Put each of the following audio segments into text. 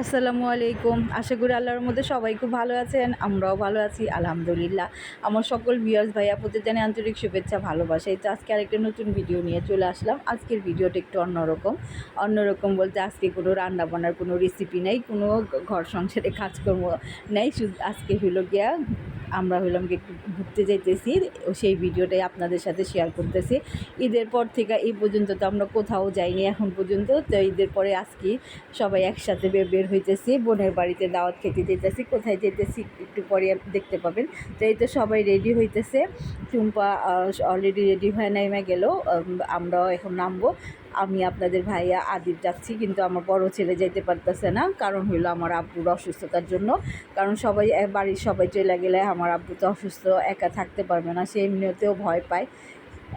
আসসালামু আলাইকুম। আশা করি আল্লাহর মধ্যে সবাই খুব ভালো আছেন, আমরাও ভালো আছি, আলহামদুলিল্লাহ। আমার সকল ভিউয়ার্স ভাইয়া জানি আন্তরিক শুভেচ্ছা, ভালোবাসা। এই তো আজকে আরেকটা নতুন ভিডিও নিয়ে চলে আসলাম। আজকের ভিডিওটা একটু অন্যরকম। অন্যরকম বলতে আজকে কোনো রান্না বান্নার কোনো রেসিপি নেই, কোনো ঘর সংসারে কাজকর্ম নেই। শুধু আজকে হলো গিয়া আমরা হইলাম গিয়ে একটু ঘুরতে যাইতেছি সেই ভিডিওটাই আপনাদের সাথে শেয়ার করতেছি। ঈদের পর থেকে এই পর্যন্ত তো আমরা কোথাও যাইনি, এখন পর্যন্ত তো ঈদের পরে আজকে সবাই একসাথে বের বের হইতেছি, বোনের বাড়িতে দাওয়াত খেতে যেতেছি কোথায় যেতেছি একটু পরে দেখতে পাবেন। তো এই তো সবাই রেডি হইতেছে। চুম্পা অলরেডি রেডি হয়ে নাইমা গেল আমরাও এখন নামবো। আমি আপনাদের ভাইয়া আদিব যাচ্ছি, কিন্তু আমার বড় ছেলে যেতে পারতেছে না। কারণ হইল আমার আব্বুর অসুস্থতার জন্য। কারণ সবাই বাড়ির সবাই চলে গেলে আমার আব্বু তো অসুস্থ, একা থাকতে পারবে না। সে এমনিতেও ভয় পায়,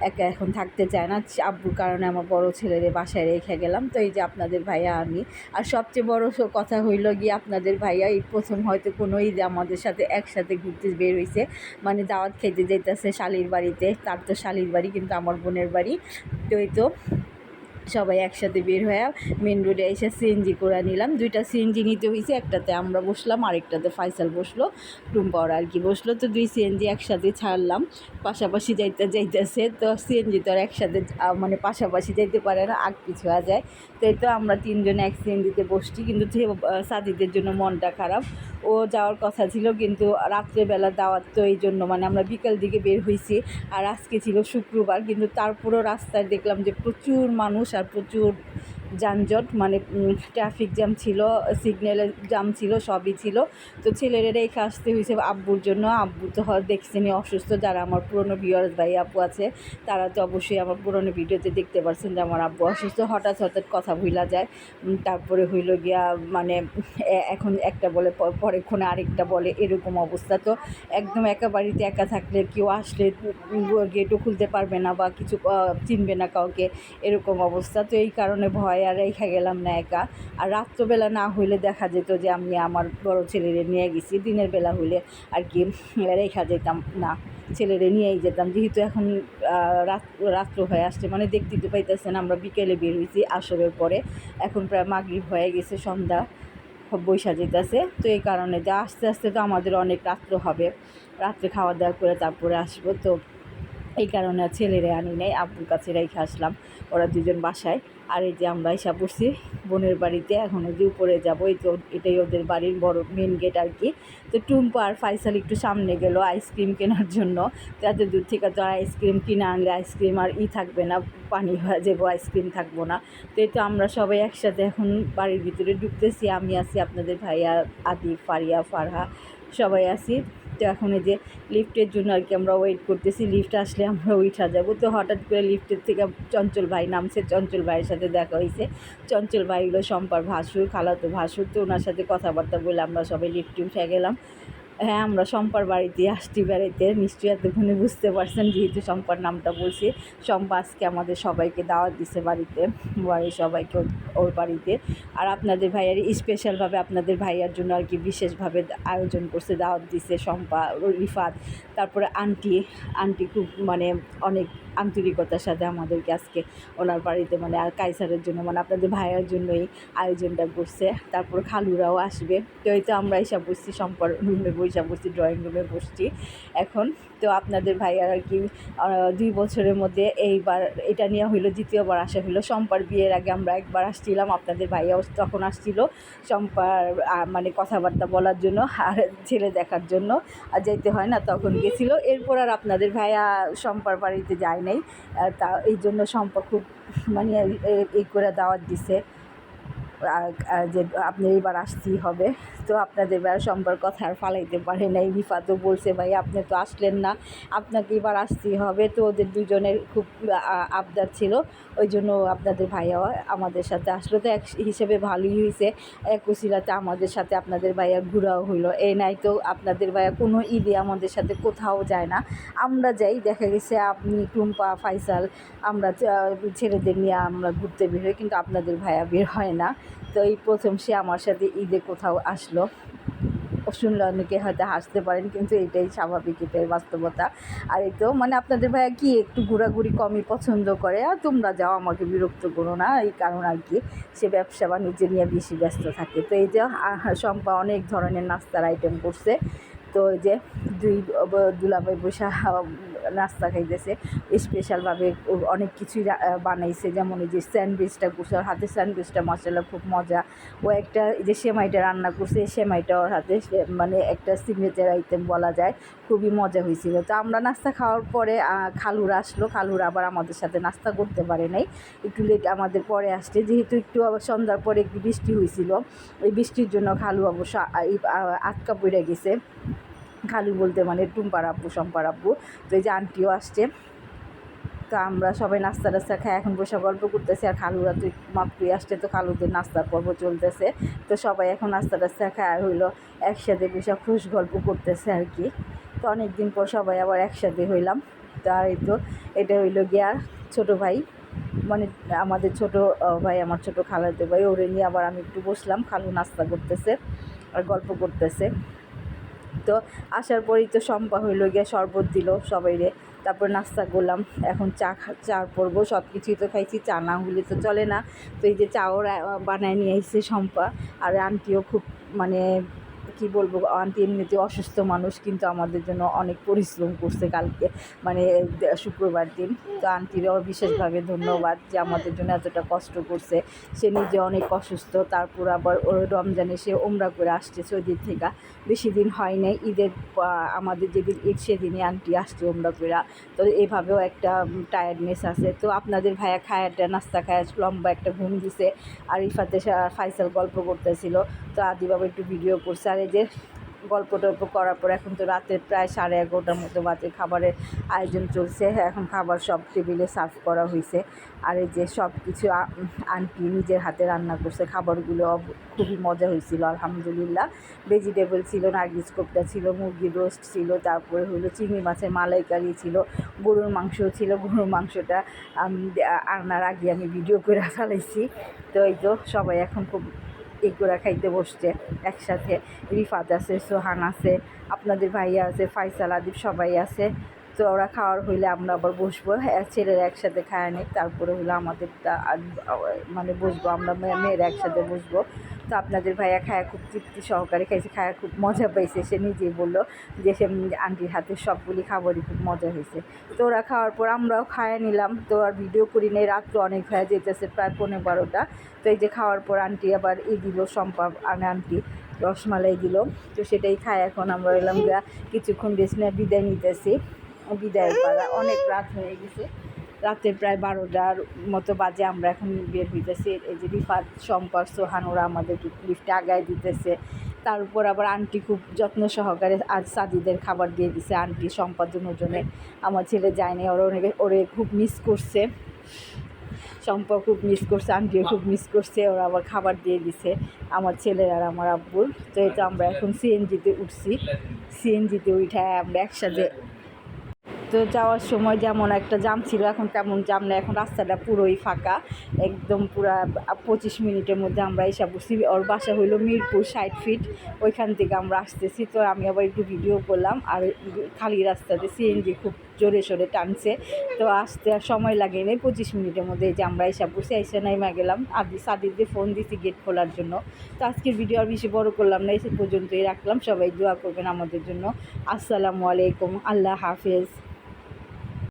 একা এখন থাকতে চায় না। আব্বুর কারণে আমার বড় ছেলের বাসায় রেখে গেলাম। তো এই যে আপনাদের ভাইয়া আমি। আর সবচেয়ে বড় কথা হইল গিয়ে আপনাদের ভাইয়া, এই প্রথম হয়তো কোনো ঈদে আমাদের সাথে একসাথে ঘুরতে বের হয়েছে মানে দাওয়াত খেতে যেতেছে শালির বাড়িতে। তার তো শালির বাড়ি, কিন্তু আমার বোনের বাড়ি। তো এই তো সবাই একসাথে বের হয়ে মেন রোডে এসে সিএনজি করে নিলাম। দুইটা সিএনজি নিতে হয়েছে একটাতে আমরা বসলাম, আরেকটাতে ফাইসাল বসল টুম্পাওয়ার আর কি বসল। তো দুই সিএনজি একসাথে ছাড়লাম। পাশাপাশি যাইতে যাইতেছে। তো সিএনজি তো আর একসাথে মানে পাশাপাশি যাইতে পারে না, আগ পিছু যায়। তো এই তো আমরা তিনজন এক সিএনজিতে বসছি। কিন্তু সাদিদের জন্য মনটা খারাপ। ও যাওয়ার কথা ছিল, কিন্তু রাত্রেবেলা দাওয়াত তো এই জন্য মানে আমরা বিকাল দিকে বের হয়েছি আর আজকে ছিল শুক্রবার, কিন্তু তারপরও রাস্তায় দেখলাম যে প্রচুর মানুষ আর প্রচুর যানজট মানে ট্রাফিক জ্যাম ছিল সিগন্যালের জ্যাম ছিল, সবই ছিল। তো ছেলেরা রেখে আসতে হয়েছে আব্বুর জন্য। আব্বু তো দেখছেনই অসুস্থ। যারা আমার পুরনো ভিউয়ার্স ভাই আপু আছে, তারা তো অবশ্যই আমার পুরনো ভিডিওতে দেখতে পারছেন যে আমার আব্বু অসুস্থ। হঠাৎ হঠাৎ কথা ভুলা যায়। তারপরে হইল গিয়া মানে এখন একটা বলে পরেক্ষণে আরেকটা বলে, এরকম অবস্থা। তো একদম একা বাড়িতে একা থাকলে কেউ আসলে গেটও খুলতে পারবে না বা কিছু চিনবে না কাউকে, এরকম অবস্থা। তো এই কারণে ভয় আর রেখা গেলাম না একা। আর রাত্রবেলা না হইলে দেখা যেত যে আমি আমার বড় ছেলেরে নিয়ে গেছি, দিনের বেলা হইলে আর কি রেখা যেতাম না, ছেলেরে নিয়েই যেতাম। যেহেতু এখন রাত, রাত্র হয়ে আসছে মানে দেখতে তো পাইতেছেন আমরা বিকেলে বের হয়েছি আসরের পরে। এখন প্রায় মাগরিব হয়ে গেছে, সন্ধ্যা বৈশা যেতেছে। তো এই কারণে যে আস্তে আস্তে তো আমাদের অনেক রাত্র হবে। রাত্রে খাওয়া দাওয়া করে তারপরে আসব। তো এই কারণে ছেলেরে আনি নাই, আব্বুর কাছে রেখে আসলাম, ওরা দুজন বাসায়। আর এই যে আমরা এসে পড়ছি বোনের বাড়িতে, এখন ওই যে উপরে যাব, এই তো এটাই ওদের বাড়ির বড় মেন গেট আর কি। তো টুম্পা আর ফাইসাল একটু সামনে গেল আইসক্রিম কেনার জন্য। এত দূর থেকে তো আইসক্রিম কিনে আনলে আইসক্রিম আর ই থাকবে না, পানি হয়ে যাব আইসক্রিম থাকব না। তো এই তো আমরা সবাই একসাথে এখন বাড়ির ভিতরে ঢুকতেছি, আমি আছি আপনাদের ভাইয়া আদি, ফারিয়া, ফারহা। সবাই আসি তো এখন এই যে লিফটের জন্য আর কি আমরা ওয়েট করতেছি লিফট আসলে আমরা উঠা যাব। তো হঠাৎ করে লিফটের থেকে চঞ্চল ভাই নামছে, চঞ্চল ভাইয়ের সাথে দেখা হয়েছে চঞ্চল ভাই হলো সম্পার ভাসুর, খালাতো ভাসুর। তো ওনার সাথে কথাবার্তা বলে আমরা সবাই লিফটে উঠে গেলাম। হ্যাঁ আমরা সম্পার বাড়িতে আসছি বেড়াইতে। নিশ্চয়ই এতক্ষণে বুঝতে পারছেন যেহেতু সম্পার নামটা বলছি। শম্পা আজকে আমাদের সবাইকে দাওয়াত দিছে বাড়িতে, বাড়ির সবাইকে ওর- বাড়িতে। আর আপনাদের ভাইয়ার স্পেশালভাবে আপনাদের ভাইয়ার জন্য আর কি বিশেষভাবে আয়োজন করছে, দাওয়াত দিছে সম্পা রিফাত। তারপরে আন্টি আন্টি খুব মানে অনেক আন্তরিকতার সাথে আমাদেরকে আজকে ওনার বাড়িতে মানে আর কাইসারের জন্য মানে আপনাদের ভাইয়ার জন্যই আয়োজনটা করছে। তারপর খালুরাও আসবে। তো এই তো আমরা এসে বুঝছি সম্পর রুমে বসে বসছি ড্রয়িং রুমে বসছি। এখন তো আপনাদের ভাইয়ার আর কি দুই বছরের মধ্যে এইবার এটা নিয়ে হইল দ্বিতীয়বার আসা হইল। সম্পার বিয়ের আগে আমরা একবার আসছিলাম আপনাদের ভাইয়াও তখন আসছিল সম্পার আহ, মানে কথাবার্তা বলার জন্য আর ছেলে দেখার জন্য। আর যেতে হয় না তখন গেছিল। এরপর আর আপনাদের ভাইয়া সম্পার বাড়িতে যায় নাই। তা এই জন্য সম্পা খুব মানে এই করে দাওয়াত দিছে। যে আপনি এবার আসতেই হবে। তো আপনাদের এবার সম্পর্ক কথা আর ফালাইতে পারে নাই। রিফা তো বলছে, ভাই, আপনি তো আসলেন না। আপনাকে এবার আসতেই হবে। তো ওদের দুজনের খুব আবদার ছিল। ওই জন্য আপনাদের ভাইয়া আমাদের সাথে আসলো। তো এক হিসেবে ভালোই হয়েছে। এক আমাদের সাথে আপনাদের ভাইয়া ঘোরাও হইল। এই নাই তো আপনাদের ভাইয়া কোনো ঈদে আমাদের সাথে কোথাও যায় না। আমরা যাই, দেখা গেছে আপনি টুম্পা, ফাইসাল, আমরা ছেলেদের নিয়ে আমরা ঘুরতে বের হই, কিন্তু আপনাদের ভাইয়া বের হয় না। তো এই প্রথম সে আমার সাথে ঈদে কোথাও আসলো। শুনলে অনেকে হয়তো হাসতে পারেন, কিন্তু এটাই স্বাভাবিক, এটাই বাস্তবতা। আর এই তো মানে আপনাদের ভাইয়া কি একটু ঘোরাঘুরি কমই পছন্দ করে? আর তোমরা যাও, আমাকে বিরক্ত করো না, এই কারণ আর কি, সে ব্যবসা বাণিজ্য নিয়ে বেশি ব্যস্ত থাকে। তো এই যে শম্পা অনেক ধরনের নাস্তার আইটেম করছে। তো ওই যে, দুই দুলাভাই বসে নাস্তা খাইতেছে। স্পেশালভাবে অনেক কিছুই বানাইছে। যেমন এই যে স্যান্ডউইচটা করছে, ওর হাতে স্যান্ডউইচটা মশলা খুব মজা। ও একটা যে সেমাইটা রান্না করছে সেমাইটা ওর হাতে মানে একটা সিগনেচার আইটেম বলা যায়। খুবই মজা হয়েছিল। তো আমরা নাস্তা খাওয়ার পরে খালুরা আসলো। খালুরা আবার আমাদের সাথে নাস্তা করতে পারে নাই। একটু লেট আমাদের পরে আসছে। যেহেতু একটু আবার সন্ধ্যার পরে একটু বৃষ্টি হয়েছিল। এই বৃষ্টির জন্য খালু অবশ্য আটকা পড়ে গেছে। খালু বলতে মানে টুম্পার আব্বু সম্পার আব্বু তো এই যে আন্টিও আসছে। তো আমরা সবাই নাস্তা টাস্তা খাই, এখন বসে গল্প করতেছি। আর খালুরা তো মাত্রই আসছে, তো খালুদের নাস্তার পর্ব চলতেছে। তো সবাই এখন নাস্তা টাস্তা খায়, আর হইল একসাথে বসে খুশ গল্প করতেছে আর কি। তো অনেক দিন পর সবাই আবার একসাথে হইলাম। তো আর এই তো, এটা হইল গিয়া ছোটো ভাই। মানে আমাদের ছোট ভাই, আমার ছোট খালাতে ভাই, ওরে নিয়ে আবার আমি একটু বসলাম। খালু নাস্তা করতেছে আর গল্প করতেছে। তো আসার পরেই তো সম্পা হইল, গিয়া শরবত দিল সবাইরে। তারপর নাস্তা করলাম, এখন চা চা পরবো সব কিছুই তো খাইছি, চা না হলে তো চলে না। তো এই যে চাও বানায় নিয়ে এসেছে শম্পা, আর আন্টিও খুব মানে কি বলব, আন্টি এমনিতে অসুস্থ মানুষ কিন্তু আমাদের জন্য অনেক পরিশ্রম করছে কালকে মানে শুক্রবার দিন। তো আন্টিরও বিশেষভাবে ধন্যবাদ যে আমাদের জন্য এতটা কষ্ট করছে। সে নিজে অনেক অসুস্থ, তারপর আবার ওর রমজানে সে ওমরা করে আসছে সৌদি থেকে। বেশি দিন হয় নাই ঈদের আমাদের যেদিন ঈদ সেদিনই আন্টি আসছে ওমরা করে তো এইভাবেও একটা টায়ার্ডনেস আছে। তো আপনাদের ভাইয়া খায়াটা, নাস্তা খায় লম্বা একটা ঘুম দিছে। আর ইফাতে ফাইসাল গল্প করতেছিল। তো আদিবাবা একটু ভিডিও করছে। আর যে গল্প টল্প করার পর এখন তো রাতে প্রায় সাড়ে এগারোটার মতো বাজে খাবারের আয়োজন চলছে। এখন খাবার সব টেবিলে সার্ভ করা হয়েছে আর এই যে সব কিছু আনটি নিজের হাতে রান্না করছে, খাবারগুলো খুবই মজা হয়েছিল আলহামদুলিল্লাহ। ভেজিটেবল ছিল নার্গিস কোপ্তা ছিল, মুরগির রোস্ট ছিল, তারপরে হলো চিংড়ি মাছের মালাইকারি ছিল, গরুর মাংস ছিল, গরুর মাংসটা আমি আনার আগে আমি ভিডিও করে ফেলাইছি। তো এই তো সবাই এখন খুব এগুলা খাইতে বসছে একসাথে। রিফাত আছে, সোহান আছে, আপনাদের ভাইয়া আছে, ফাইসাল, আদিব সবাই আছে। তো ওরা খাওয়ার হইলে আমরা আবার বসবো। হ্যাঁ, ছেলেরা একসাথে খায় নিক তারপরে হলো আমাদেরটা মানে বসবো আমরা মেয়ে- মেয়েরা একসাথে বসবো। তো আপনাদের ভাইয়া খায়া খুব তৃপ্তি সহকারে খাইছে খায়া খুব মজা পাইছে। সে নিজেই বলল যে সে আন্টির হাতে সবগুলি খাবারই খুব মজা হয়েছে তো ওরা খাওয়ার পর আমরাও খায়া নিলাম। তো আর ভিডিও করি নেই রাত্র অনেক হয়ে যেতেছে প্রায় পনেরো বারোটা। তো এই যে খাওয়ার পর আন্টি আবার ই দিল সম্পাপ আনে আন্টি রসমালাই দিল। তো সেটাই খায় এখন। আমরা এলাম কিছুক্ষণ রেস্ট বিদায় নিতেছি। বিদায় পাড়া অনেক রাত হয়ে গেছে। রাতের প্রায় বারোটার মতো বাজে আমরা এখন বের হইতেছি। এই যে রিফাত সোহান, ওরা আমাদেরকে লিফটে আগায় দিতেছে। তার উপর আবার আন্টি খুব যত্ন সহকারে আজ সাদিদের খাবার দিয়ে দিছে। আন্টি সম্পার দুজনে। আমার ছেলে যায়নি, ওরা অনেকে, ওরে খুব মিস করছে। শম্পা খুব মিস করছে, আন্টিও খুব মিস করছে। ওরা আবার খাবার দিয়ে দিছে। আমার ছেলের আর আমার আব্বুর। তো তো আমরা এখন সিএনজিতে উঠছি। সিএনজিতে উঠায় আমরা একসাথে তো যাওয়ার সময় যেমন একটা জাম ছিল, এখন তেমন জাম নেই। এখন রাস্তাটা পুরোই ফাঁকা। একদম পুরা পঁচিশ মিনিটের মধ্যে আমরা এসে বসছি। ওর বাসা হইল মিরপুর ষাট ফিট। ওইখান থেকে আমরা আসতেছি। তো আমি আবার একটু ভিডিও করলাম। আর খালি রাস্তাতে সিএনজি খুব জোরে সোরে টানছে। তো আসতে আর সময় লাগে নেই। পঁচিশ মিনিটের মধ্যে এই যে আমরা এসে বসে এসে নাইমা গেলাম। আদি সাদিদকে ফোন দিছি গেট খোলার জন্য। তো আজকের ভিডিও আর বেশি বড় করলাম না, এসে পর্যন্তই রাখলাম। সবাই দোয়া করবেন আমাদের জন্য। আসসালামু আলাইকুম। আল্লাহ হাফেজ।